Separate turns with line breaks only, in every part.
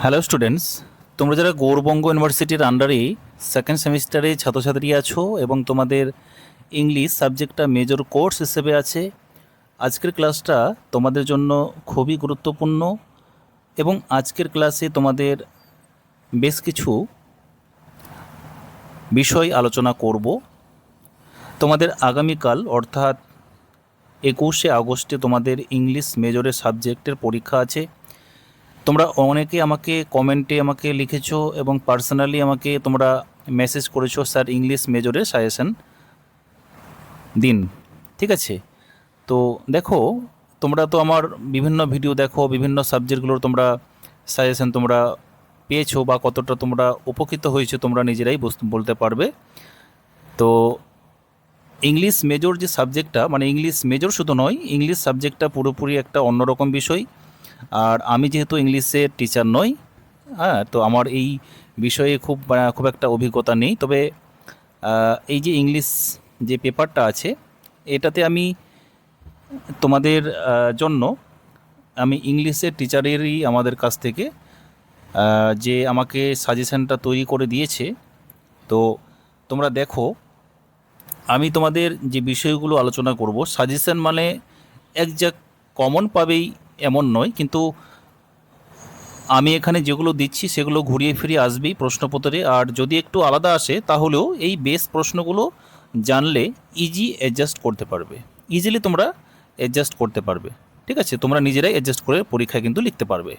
Hello students তোমরা যারা গৌরবঙ্গ ইউনিভার্সিটির আন্ডারে সেকেন্ড সেমিস্টারে ছাত্রছাত্রী আছো এবং তোমাদের ইংলিশ সাবজেক্টটা মেজর কোর্স হিসেবে আছে, আজকের ক্লাসটা তোমাদের জন্য খুবই গুরুত্বপূর্ণ এবং আজকের ক্লাসে তোমাদের বেশ কিছু বিষয় আলোচনা করব। তোমাদের আগামীকাল, অর্থাৎ একুশে আগস্টে তোমাদের ইংলিশ মেজরের সাবজেক্টের পরীক্ষা আছে। তোমরা অনেকে আমাকে কমেন্টে আমাকে লিখেছো এবং পার্সোনালি আমাকে তোমরা মেসেজ করেছ স্যার ইংলিশ মেজরে সাজেশন দিন, ঠিক আছে? তো দেখো, তোমরা তো আমার বিভিন্ন ভিডিও দেখো, বিভিন্ন সাবজেক্টগুলোর তোমরা সাজেশন তোমরা পেয়েছ বা কতটা তোমরা উপকৃত হয়েছো, তোমরা নিজেরাই বলতে পারবে। তো ইংলিশ মেজর যে সাবজেক্টটা মানে ইংলিশ মেজর শুধু নয়, ইংলিশ সাবজেক্টটা পুরোপুরি একটা অন্যরকম বিষয়। আর আমি যেহেতু ইংলিশের টিচার নই হ্যাঁ তো আমার এই বিষয়ে খুব খুব একটা অভিজ্ঞতা নেই। তবে এই যে ইংলিশ যে পেপারটা আছে, এটাতে আমি তোমাদের জন্য আমি ইংলিশের টিচারেরই আমাদের কাছ থেকে যে আমাকে সাজেশনটা তৈরি করে দিয়েছে, তো তোমরা দেখো, আমি তোমাদের যে বিষয়গুলো আলোচনা করব সাজেশন মানে একজাক্ট কমন পাবেই এমন নয়, কিন্তু আমি এখানে যেগুলো দিচ্ছি সেগুলো ঘুরিয়ে ফিরিয়ে আসবেই প্রশ্নপত্রে। আর যদি একটু আলাদা আসে, তাহলেও এই বেস প্রশ্নগুলো জানলে ইজি অ্যাডজাস্ট করতে পারবে। ইজিলি তোমরা অ্যাডজাস্ট করতে পারবে। ঠিক আছে? তোমরা নিজেরাই অ্যাডজাস্ট করে পরীক্ষায় কিন্তু লিখতে পারবে।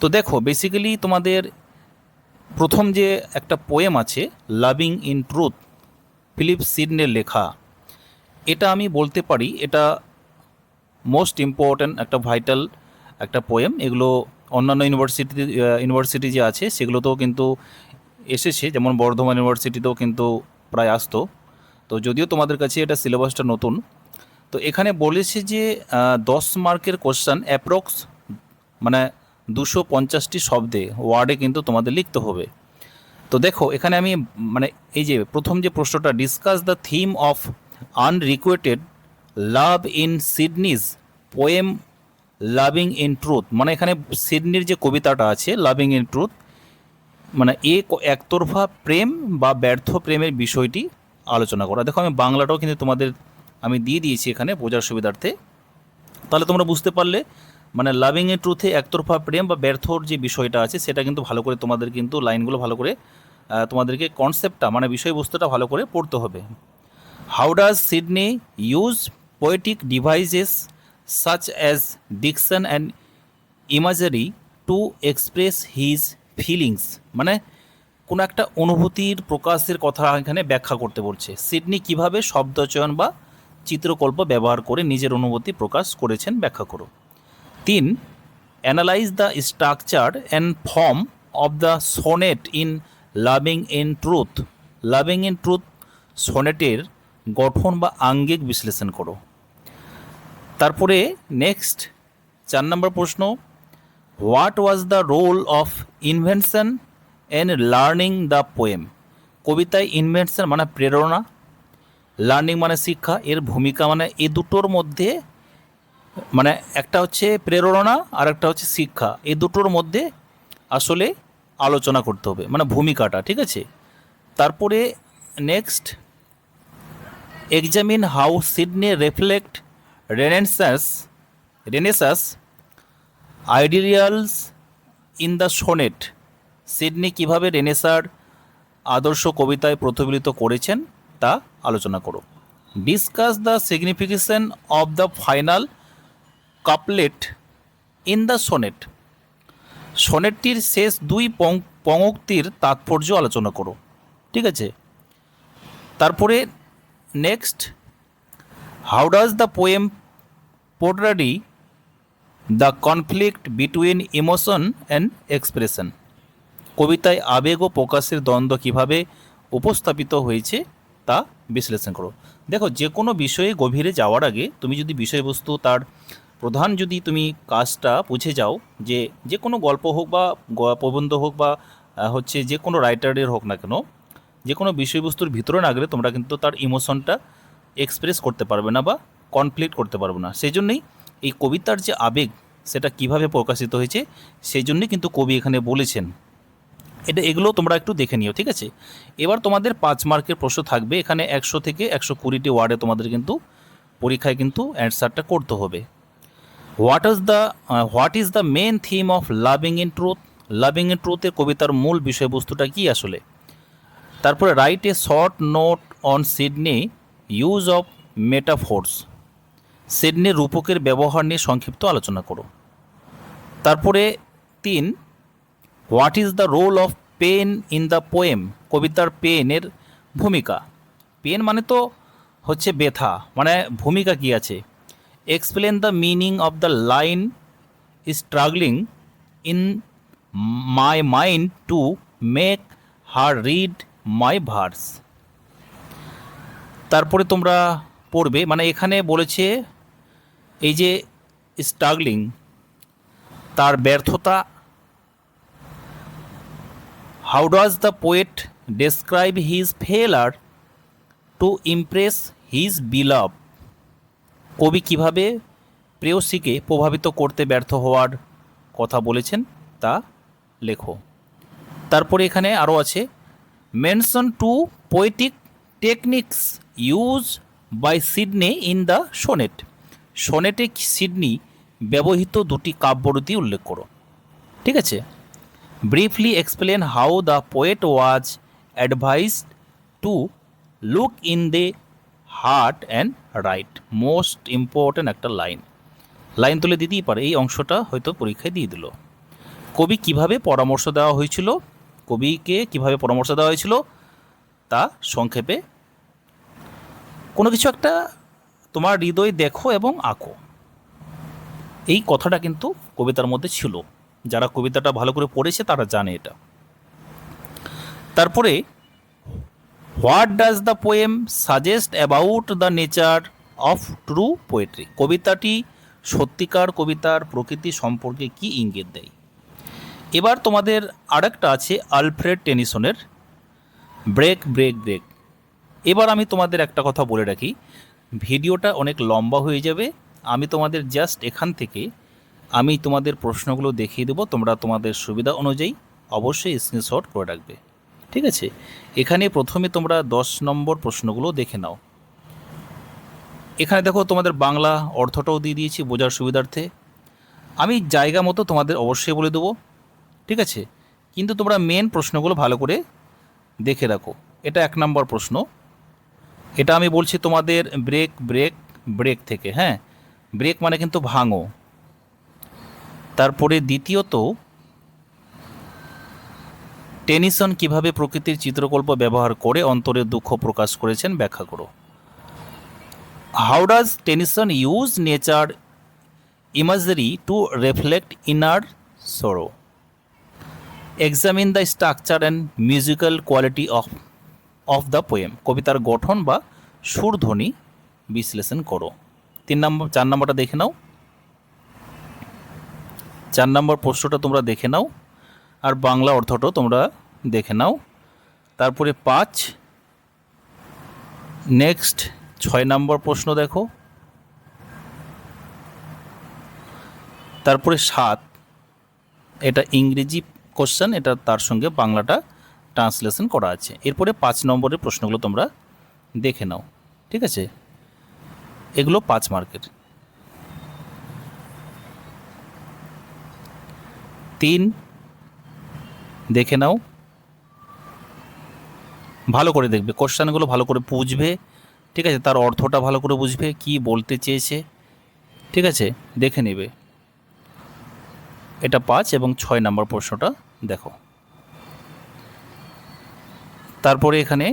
তো দেখো বেসিক্যালি তোমাদের প্রথম যে একটা পোয়েম আছে লাভিং ইন ট্রুথ ফিলিপ সিডনের লেখা। এটা আমি বলতে পারি, এটা মোস্ট ইম্পর্ট্যান্ট একটা ভাইটাল একটা পোয়েম এগুলো অন্যান্য ইউনিভার্সিটি ইউনিভার্সিটি যে আছে, সেগুলোতেও কিন্তু এসেছে। যেমন বর্ধমান ইউনিভার্সিটিতেও কিন্তু প্রায় আসতো। তো যদিও তোমাদের কাছে এটা সিলেবাসটা নতুন, তো এখানে বলেছে যে দশ মার্কের কোশ্চান অ্যাপ্রক্স মানে দুশো পঞ্চাশটি শব্দে ওয়ার্ডে কিন্তু তোমাদের লিখতে হবে। তো দেখো, এখানে আমি মানে এই যে প্রথম যে প্রশ্নটা discuss the theme of unrequited love in Sidney's poem loving in truth মানে এখানে সিডনির যে কবিতাটা আছে লাভিং ইন ট্রুথ মানে এ একতরফা প্রেম বা ব্যর্থ প্রেমের বিষয়টি আলোচনা করা। দেখো আমি বাংলাটাও কিন্তু তোমাদের আমি দিয়ে দিয়েছি এখানে বোঝার সুবিধার্থে। তাহলে তোমরা বুঝতে পারলে মানে লাভিং এ ট্রুথে একতরফা প্রেম বা ব্যর্থর যে বিষয়টা আছে, সেটা কিন্তু ভালো করে তোমাদের কিন্তু লাইনগুলো ভালো করে তোমাদেরকে কনসেপ্টটা মানে বিষয়বস্তুটা ভালো করে পড়তে হবে। How does Sidney use poetic devices such as diction and imagery to express his feelings মানে কোনো একটা অনুভূতির প্রকাশের কথা এখানে ব্যাখ্যা করতে বলছে। সিডনি কীভাবে শব্দচয়ন বা চিত্রকল্প ব্যবহার করে নিজের অনুভূতি প্রকাশ করেছেন ব্যাখ্যা করো। তিন analyze the structure and form of the sonnet in loving in truth loving in truth সোনেটের গঠন বা আঙ্গিক বিশ্লেষণ করো। তারপরে নেক্সট চার নম্বর প্রশ্ন what was the role of invention and learning the poem কবিতায় ইনভেনশন মানে প্রেরণা লার্নিং মানে শিক্ষা, এর ভূমিকা মানে এ দুটোর মধ্যে মানে একটা হচ্ছে প্রেরণা আর একটা হচ্ছে শিক্ষা এই দুটোর মধ্যে আসলে আলোচনা করতে হবে মানে ভূমিকাটা, ঠিক আছে? তারপরে next examine how Sidney reflect renaissance renaissance ideals in the sonnet Sidney কীভাবে রেনেসার আদর্শ কবিতায় প্রতিফলিত করেছেন তা আলোচনা করো। Discuss the signification of the final couplet in the sonnet সোনেটটির শেষ দুই পঙ্ক্তির তাৎপর্য আলোচনা করো। ঠিক আছে? তারপরে next how does the poem portray the conflict between emotion and expression. কবিতায় আবেগ ও প্রকাশের দ্বন্দ্ব কীভাবে উপস্থাপিত হয়েছে তা বিশ্লেষণ করো। দেখো, যে কোনো বিষয়ে গভীরে যাওয়ার আগে তুমি যদি বিষয়বস্তু তার প্রধান যদি তুমি কাজটা বুঝে যাও যে যে কোনো গল্প হোক বা প্রবন্ধ হোক বা হচ্ছে যে কোনো রাইটারের হোক না কেন, যে কোনো বিষয়বস্তুর ভিতরে না গেলে তোমরা কিন্তু তার ইমোশনটা এক্সপ্রেস করতে পারবে না বা কনফ্লিক্ট করতে পারবে না। সেই জন্যই এই কবিতার যে আবেগ, সেটা কীভাবে প্রকাশিত হয়েছে, সেই জন্যই কিন্তু কবি এখানে বলেছেন। এটা এগুলো তোমরা একটু দেখে নিও, ঠিক আছে? এবার তোমাদের পাঁচ মার্কের প্রশ্ন থাকবে, এখানে একশো থেকে একশো কুড়িটি ওয়ার্ডে তোমাদের কিন্তু পরীক্ষায় কিন্তু অ্যান্সারটা করতে হবে। What is the what is the main theme of loving in truth loving in ট্রুথের কবিতার মূল বিষয়বস্তুটা কি আসলে? তারপরে write a short note on Sidney use of metaphors সিডনির রূপকের ব্যবহার নিয়ে সংক্ষিপ্ত আলোচনা করো তারপরে তিন, what is the role of pen in the poem? কবিতার পেনের ভূমিকা। পেন মানে তো হচ্ছে ব্যথা মানে ভূমিকা কি আছে? Explain the meaning of the line struggling in my mind to make her read my verse. তারপরে তোমরা পড়বে মানে এখানে বলেছে এই যে স্ট্রাগলিং তার ব্যর্থতা how does the poet describe his failure to impress his beloved কবি কীভাবে প্রেয়সীকে প্রভাবিত করতে ব্যর্থ হওয়ার কথা বলেছেন তা লেখো। তারপরে এখানে আরও আছে mention two poetic techniques use by Sidney in the sonnet সোনেটে Sidney ব্যবহৃত দুটি কাব্যরীতি উল্লেখ করো। ঠিক আছে? Briefly explain how the poet was advised to look in the heart and write most important একটা লাইন লাইন তুলে দিতেই পারে, এই অংশটা হয়তো পরীক্ষায় দিয়ে দিল। কবি কীভাবে পরামর্শ দেওয়া হয়েছিল? কবিকে কীভাবে পরামর্শ দেওয়া হয়েছিল? তা সংক্ষেপে। কোনো কিছু একটা তোমার হৃদয় দেখো এবং আঁকো। এই কথাটা কিন্তু কবিতার মধ্যে ছিল। যারা কবিতাটা ভালো করে পড়েছে তারা জানে এটা। তারপরে what does the poem suggest about the nature of true poetry কবিতাটি সত্যিকার কবিতার প্রকৃতি সম্পর্কে কি ইঙ্গিত দেয়? এবার তোমাদের আরেকটা আছে আলফ্রেড টেনিসনের ব্রেক ব্রেক ব্রেক এবার আমি তোমাদের একটা কথা বলে রাখি। ভিডিওটা অনেক লম্বা হয়ে যাবে। আমি তোমাদের জাস্ট এখান থেকে আমি তোমাদের প্রশ্নগুলো দেখিয়ে দেবো, তোমরা তোমাদের সুবিধা অনুযায়ী অবশ্যই স্ক্রিনশট করে রাখবে। ঠিক আছে? এখানে প্রথমে তোমরা দশ নম্বর প্রশ্নগুলো দেখে নাও। এখানে দেখো তোমাদের বাংলা অর্থটাও দিয়ে দিয়েছি বোঝার সুবিধার্থে। আমি জায়গা মতো তোমাদের অবশ্যই বলে দেবো। ঠিক আছে? কিন্তু তোমরা মেন প্রশ্নগুলো ভালো করে দেখে রাখো। এটা এক নম্বর প্রশ্ন। এটা আমি বলছি তোমাদের ব্রেক ব্রেক ব্রেক থেকে হ্যাঁ? ব্রেক মানে কিন্তু ভাঙো। তারপরে দ্বিতীয়ত, টেনিসন কীভাবে প্রকৃতির চিত্রকল্প ব্যবহার করে অন্তরের দুঃখ প্রকাশ করেছেন ব্যাখ্যা করো। How does Tennyson use nature imagery to reflect inner sorrow examine the structure and musical quality of of the poem কবিতার গঠন বা সুরধ্বনি বিশ্লেষণ করো। তিন নম্বর, চার নম্বরটা দেখে নাও। চার নম্বর প্রশ্নটা তোমরা দেখে নাও, আর বাংলা অর্থটাও তোমরা দেখে নাও। তারপরে পাঁচ নেক্সট ছয় নম্বর প্রশ্ন দেখো। তারপরে সাত, এটা ইংরেজি কোশ্চেন এটা তার সঙ্গে বাংলাটা ট্রান্সলেশন করা আছে। এরপরে পাঁচ নম্বরের প্রশ্নগুলো তোমরা দেখে নাও, ঠিক আছে? এগুলো পাঁচ মার্কের। তিন, দেখে নাও। ভালো করে দেখবে, কোশ্চেনগুলো ভালো করে বুঝবে, ঠিক আছে? তার অর্থটা ভালো করে বুঝবে, কি বলতে চেয়েছে, ঠিক আছে? দেখে নেবে। এটা পাঁচ এবং ছয় নম্বর প্রশ্নটা দেখো। তারপরে এখানে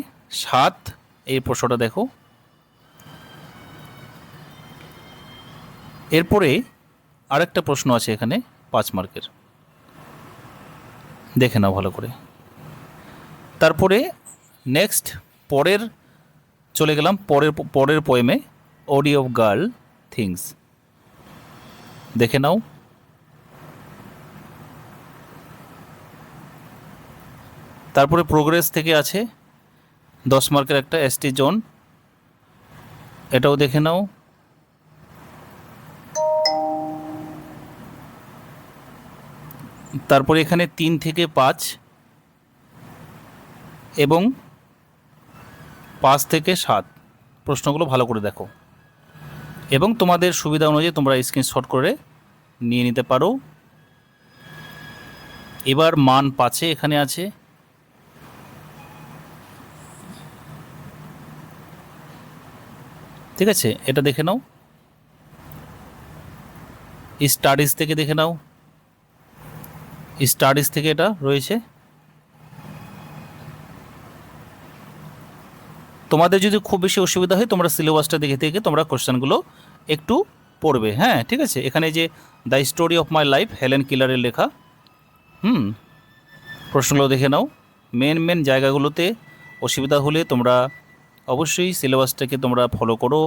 সাত, এই প্রশ্নটা দেখো। এরপরে আরেকটা প্রশ্ন আছে এখানে পাঁচ মার্কের। দেখে নাও ভালো করে। তারপরে নেক্সট, পরের, চলে গেলাম পরের পরের পোয়েমে ওডি অফ গার্ল থিংস দেখে নাও। তারপরে প্রোগ্রেস থেকে আছে দশ মার্কের একটা এসটি জোন এটাও দেখে নাও। তারপরে এখানে তিন থেকে পাঁচ এবং পাঁচ থেকে সাত। প্রশ্নগুলো ভালো করে দেখো। এবং তোমাদের সুবিধা অনুযায়ী তোমরা স্ক্রিনশট করে নিয়ে নিতে পারো। এবার মান পাঁচে এখানে আছে। ঠিক আছে? এটা দেখে নাও। স্টাডিজ থেকে দেখে নাও। স্টাডিজ থেকে এটা রয়েছে। তোমাদের যদি খুব বেশি অসুবিধা হয়, তোমরা সিলেবাসটা দেখে থেকে তোমরা কোশ্চেনগুলো একটু পড়বে। হ্যাঁ ঠিক আছে? এখানে যে the story of my life Helen কিলারের লেখা। হুম? প্রশ্নগুলো দেখে নাও। মেন মেন জায়গাগুলোতে অসুবিধা হলে তোমরা অবশ্যই সিলেবাসটাকে তোমরা ফলো করো।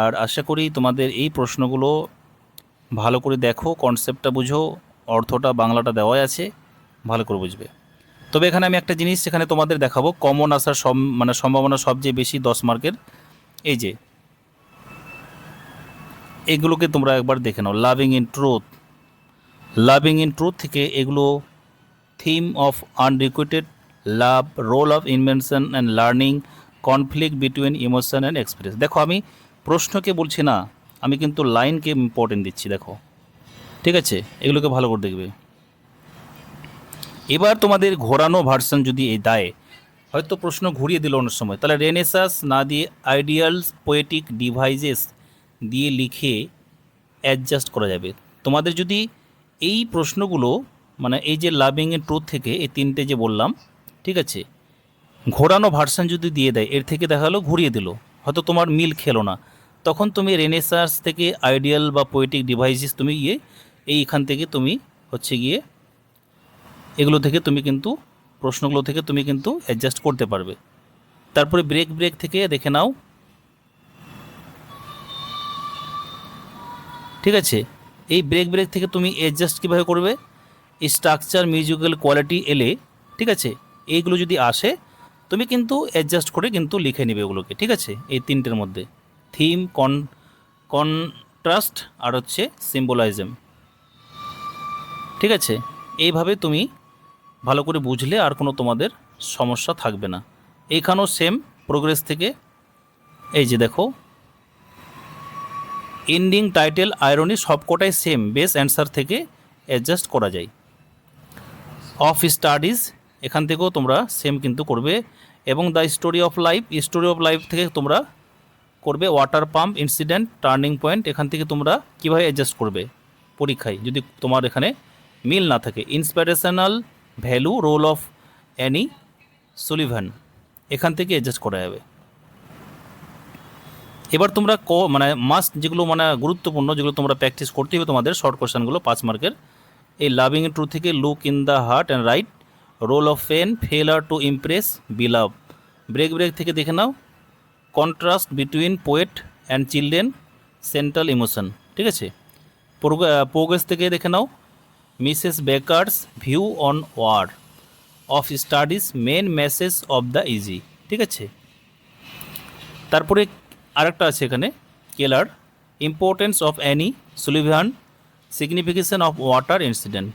আর আশা করি তোমাদের এই প্রশ্নগুলো ভালো করে দেখো কনসেপ্টটা বুঝো, অর্থটা, বাংলাটা দেওয়াই আছে, ভালো করে বুঝবে। তবে এখানে আমি একটা জিনিস এখানে তোমাদের দেখাবো কমন আসার সব মানে সম্ভাবনা সবচেয়ে বেশি দশ মার্কের, এই যে। এগুলোকে তোমরা একবার দেখে নাও loving in truth loving in truth থেকে এগুলো theme of unrequited love role of invention and learning conflict between emotion and experience দেখো, আমি প্রশ্নকে বলছি না, আমি কিন্তু লাইনকে ইম্পর্টেন্ট দিচ্ছি, দেখো। ঠিক আছে? এগুলোকে ভালো করে দেখবে। এবার তোমাদের ঘোরানো ভার্সন যদি এই দেয়, হয়তো প্রশ্ন ঘুরিয়ে দিল অনেক সময়। তাহলে রেনেসাস না দিয়ে আইডিয়ালস পোয়েটিক ডিভাইসেস দিয়ে লিখে অ্যাডজাস্ট করা যাবে। তোমাদের যদি এই প্রশ্নগুলো মানে এই যে লাভিং এর ট্রুথ থেকে, এই তিনটে যে বললাম, ঠিক আছে? ঘোরানো ভার্সান যদি দিয়ে দেয়, এর থেকে দেখা গেলো ঘুরিয়ে দিল। হয়তো তোমার মিল খেলো না। তখন তুমি রেনেসাস থেকে আইডিয়াল বা পোয়েটিক ডিভাইসেস তুমি গিয়ে এইখান থেকে তুমি হচ্ছে গিয়ে এগুলো থেকে তুমি কিন্তু, প্রশ্নগুলো থেকে তুমি কিন্তু অ্যাডজাস্ট করতে পারবে। তারপরে ব্রেক ব্রেক থেকে দেখে নাও। ঠিক আছে? এই ব্রেক ব্রেক থেকে তুমি অ্যাডজাস্ট কীভাবে করবে? স্ট্রাকচার মিউজিক্যাল কোয়ালিটি এলে, ঠিক আছে? এইগুলো যদি আসে তুমি কিন্তু অ্যাডজাস্ট করে কিন্তু লিখে নেবে ওগুলোকে, ঠিক আছে? এই তিনটের মধ্যে। থিম কন কন্ট্রাস্ট আর হচ্ছে সিম্বলাইজম ঠিক আছে? এইভাবে তুমি ভালো করে বুঝলে আর কোনো তোমাদের সমস্যা থাকবে না। এইখানেও সেম প্রোগ্রেস থেকে। এই যে দেখো। এন্ডিং টাইটেল আয়রনি সবকটাই সেম বেস অ্যান্সার থেকে অ্যাডজাস্ট করা যায়। অফ স্টাডিজ এখান থেকেও তোমরা সেম কিন্তু করবে। এবং the story of life story of life থেকে তোমরা করবে water pump incident turning point এখান থেকে তোমরা কীভাবে অ্যাডজাস্ট করবে পরীক্ষায়, যদি তোমার এখানে মিল না থাকে। Inspirational value role of Annie Sullivan এখান থেকে অ্যাডজাস্ট করা যাবে। এবার তোমরা ক মানে মাস্ট যেগুলো মানে গুরুত্বপূর্ণ, যেগুলো তোমরা প্র্যাকটিস করতে হবে, তোমাদের শর্ট কোশ্চেনগুলো পাঁচ মার্কের এই লাভিং ট্রু থেকে look in the heart and write role of pen, failure to impress beloved break break থেকে দেখে নাও। Contrast between poet and children, central emotion. ঠিক আছে? প্রোগ্রেস থেকে দেখে নাও। Mrs Baker's view on war. Of studies, main message of the essay. ঠিক আছে? তারপরে আরেকটা আছে এখানে, Keller. Importance of Annie Sullivan signification of water incident.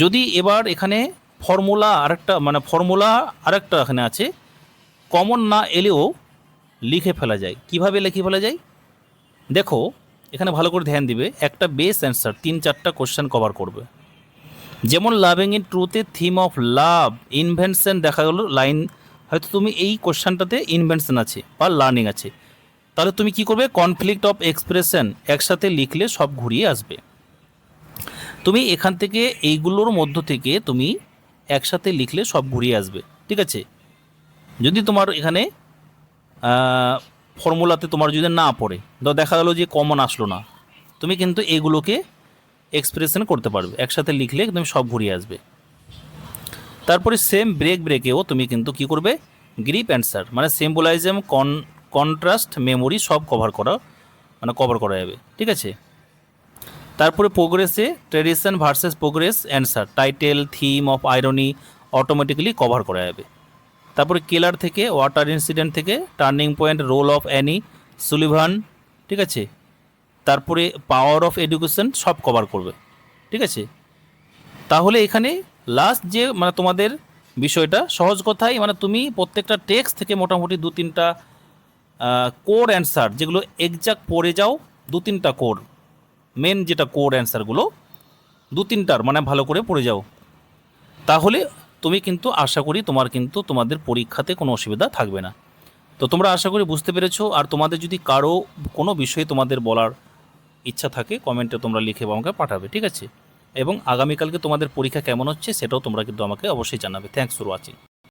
যদি এবার এখানে ফর্মুলা আরেকটা মানে ফর্মুলা আরেকটা এখানে আছে। কমন না এলেও লিখে ফেলা যায়। কীভাবে লিখে ফেলা যায়? দেখো, এখানে ভালো করে ধ্যান দিবে। একটা বেস অ্যান্সার তিন চারটা কোশ্চেন কভার করবে। যেমন লাভিং ইন ট্রুথের থিম অফ লাভ ইনভেনশন দেখা গেলো লাইন হয়তো তুমি এই কোশ্চেনটাতে ইনভেনশন আছে বা লার্নিং আছে। তাহলে তুমি কি করবে? কনফ্লিক্ট অফ এক্সপ্রেশন একসাথে লিখলে সব ঘুরিয়ে আসবে। তুমি এখান থেকে এইগুলোর মধ্য থেকে তুমি একসাথে লিখলে সব ঘুরিয়ে আসবে, ঠিক আছে? যদি তোমার এখানে ফর্মুলাতে তোমার যদি না পড়ে তো দেখা গেলো যে কমন আসলো না, তুমি কিন্তু এগুলোকে এক্সপ্রেশন করতে পারবে, একসাথে লিখলে তুমি সব ঘুরিয়ে আসবে। তারপরে সেম ব্রেক ব্রেকেও তুমি কিন্তু কি করবে? গ্রিপ অ্যান্সার মানে সিম্বলাইজম কন কন্ট্রাস্ট মেমোরি সব কভার করা মানে কভার করা যাবে, ঠিক আছে? তারপরে প্রোগ্রেসে tradition versus progress answer title theme of irony automatically cover করা যাবে। তারপরে কেলার থেকে ওয়াটার ইনসিডেন্ট থেকে turning point role of Annie Sullivan ঠিক আছে? তারপরে পাওয়ার অফ এডুকেশন সব কভার করবে, ঠিক আছে? তাহলে এখানে লাস্ট যে মানে তোমাদের বিষয়টা, সহজ কথাই মানে তুমি প্রত্যেকটা টেক্সট থেকে মোটামুটি দু তিনটা কোর অ্যান্সার যেগুলো এক্সাক্ট পড়ে যাও দু তিনটা কোর মেন যেটা কোর অ্যান্সারগুলো দু তিনটার মানে ভালো করে পড়ে যাও। তাহলে তুমি কিন্তু আশা করি তোমার কিন্তু তোমাদের পরীক্ষাতে কোনো অসুবিধা থাকবে না। তো তোমরা আশা করি বুঝতে পেরেছ, আর তোমাদের যদি কারও কোনো বিষয়ে তোমাদের বলার ইচ্ছা থাকে কমেন্টে তোমরা লিখে আমাকে পাঠাবে, ঠিক আছে? এবং আগামীকালকে তোমাদের পরীক্ষা কেমন হচ্ছে সেটাও তোমরা কিন্তু আমাকে অবশ্যই জানাবে। Thanks for watching